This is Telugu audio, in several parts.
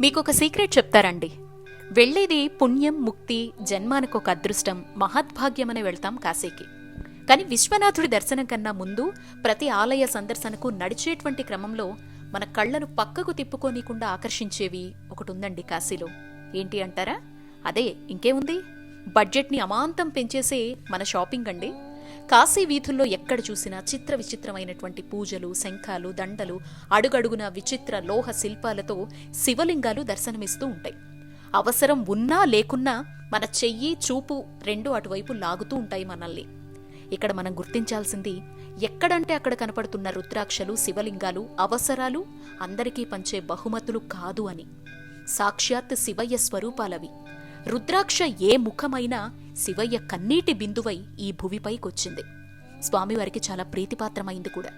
మీకు ఒక సీక్రెట్ చెప్తారండి. వెళ్ళేది పుణ్యం ముక్తి జన్మానికి ఒక అదృష్టం మహద్భాగ్యమని వెళ్తాం కాశీకి. కానీ విశ్వనాథుడి దర్శనం కన్నా ముందు ప్రతి ఆలయ సందర్శనకు నడిచేటువంటి క్రమంలో మన కళ్ళను పక్కకు తిప్పుకోనీకుండా ఆకర్షించేవి ఒకటి ఉందండి కాశీలో. ఏంటి అంటారా? అదే ఇంకేముంది? బడ్జెట్ని అమాంతం పెంచేసే మన షాపింగ్ అండి కాశీ వీధుల్లో ఎక్కడ చూసినా చిత్ర విచిత్రమైనటువంటి పూజలు శంఖాలు దండలు అడుగడుగున విచిత్ర లోహ శిల్పాలతో శివలింగాలు దర్శనమిస్తూ ఉంటాయి. అవసరం ఉన్నా లేకున్నా మన చెయ్యి చూపు రెండు అటువైపు లాగుతూ ఉంటాయి మనల్ని. ఇక్కడ మనం గుర్తించాల్సింది ఎక్కడంటే అక్కడ కనపడుతున్న రుద్రాక్షలు శివలింగాలు అవసరాలు అందరికీ పంచే బహుమతులు కాదు అని. సాక్షాత్ శివయ్య స్వరూపాలవి. రుద్రాక్ష ఏ ముఖమైనా శివయ్య కన్నీటి బిందువై ఈ భువిపైకొచ్చింది. స్వామివారికి చాలా ప్రీతిపాత్రమైంది కూడా.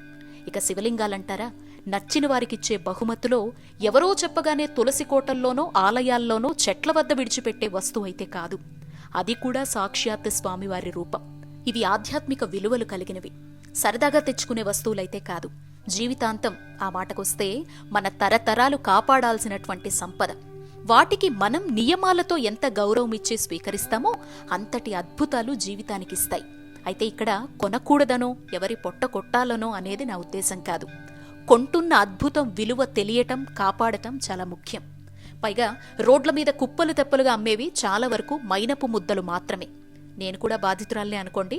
ఇక శివలింగాలంటారా? నచ్చిన వారికిచ్చే బహుమతిలో ఎవరో చెప్పగానే తులసి కోటల్లోనో ఆలయాల్లోనో చెట్ల వద్ద విడిచిపెట్టే వస్తువు అయితే కాదు. అది కూడా సాక్షాత్ స్వామివారి రూపం. ఇవి ఆధ్యాత్మిక విలువలు కలిగినవి. సరదాగా తెచ్చుకునే వస్తువులైతే కాదు. జీవితాంతం ఆ మాటకొస్తే మన తరతరాలు కాపాడాల్సినటువంటి సంపద. వాటికి మనం నియమాలతో ఎంత గౌరవం ఇచ్చి స్వీకరిస్తామో అంతటి అద్భుతాలు జీవితానికిస్తాయి. అయితే ఇక్కడ కొనకూడదనో ఎవరి పొట్ట కొట్టాలనో అనేది నా ఉద్దేశం కాదు. కొంటున్న అద్భుతం విలువ తెలియటం కాపాడటం చాలా ముఖ్యం. పైగా రోడ్ల మీద కుప్పలు తెప్పలుగా అమ్మేవి చాలా వరకు మైనపు ముద్దలు మాత్రమే. నేను కూడా బాధితురాలనే అనుకోండి.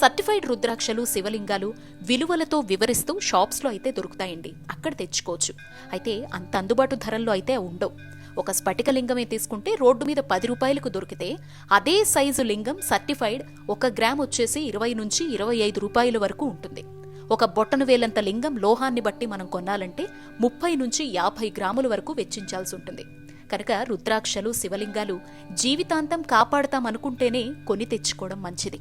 సర్టిఫైడ్ రుద్రాక్షలు శివలింగాలు విలువలతో వివరిస్తూ షాప్స్లో అయితే దొరుకుతాయండి. అక్కడ తెచ్చుకోవచ్చు. అయితే అంత అందుబాటు ధరల్లో అయితే ఉండవు. ఒక స్ఫటిక లింగమే తీసుకుంటే రోడ్డు మీద పది రూపాయలకు దొరికితే అదే సైజు లింగం సర్టిఫైడ్ ఒక గ్రామ్ వచ్చేసి ఇరవై నుంచి ఇరవై ఐదు రూపాయల వరకు ఉంటుంది. ఒక బొట్టను వేలంత లింగం లోహాన్ని బట్టి మనం కొనాలంటే ముప్పై నుంచి యాభై గ్రాముల వరకు వెచ్చించాల్సి ఉంటుంది. కనుక రుద్రాక్షలు శివలింగాలు జీవితాంతం కాపాడతామనుకుంటేనే కొని తెచ్చుకోవడం మంచిది.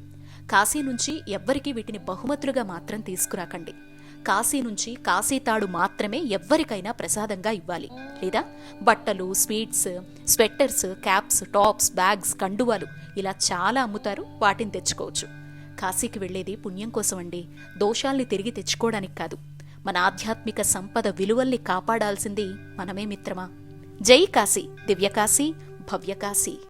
కాశీ నుంచి ఎవ్వరికీ వీటిని బహుమతులుగా మాత్రం తీసుకురాకండి. కాశీ నుంచి కాశీతాడు మాత్రమే ఎవ్వరికైనా ప్రసాదంగా ఇవ్వాలి లేదా? బట్టలు sweets sweaters caps tops bags కండువాలు ఇలా చాలా అమ్ముతారు వాటిని తెచ్చుకోవచ్చు. కాశీకి వెళ్ళేది పుణ్యం కోసం అండి దోషాల్ని తిరిగి తెచ్చుకోవడానికి కాదు. మన ఆధ్యాత్మిక సంపద విలువల్ని కాపాడాల్సింది మనమే మిత్రమా? జై కాశీ దివ్యకాశీ భవ్యకాశీ